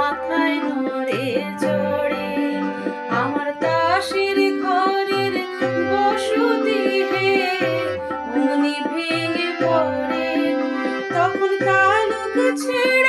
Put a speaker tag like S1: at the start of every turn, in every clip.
S1: মাথায় নড়ে চড়ে। আমার দাসের ঘরের বসতি হে মনি ভেঙে পড়ে। তখন কালো গেছে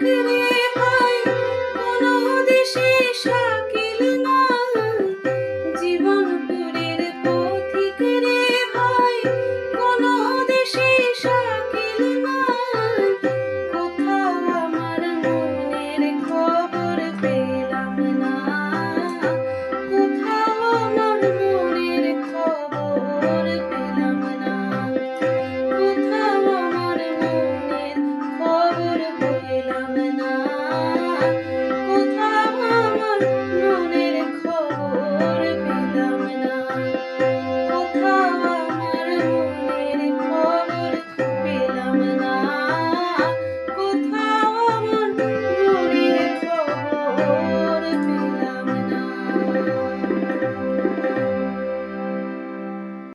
S1: secret.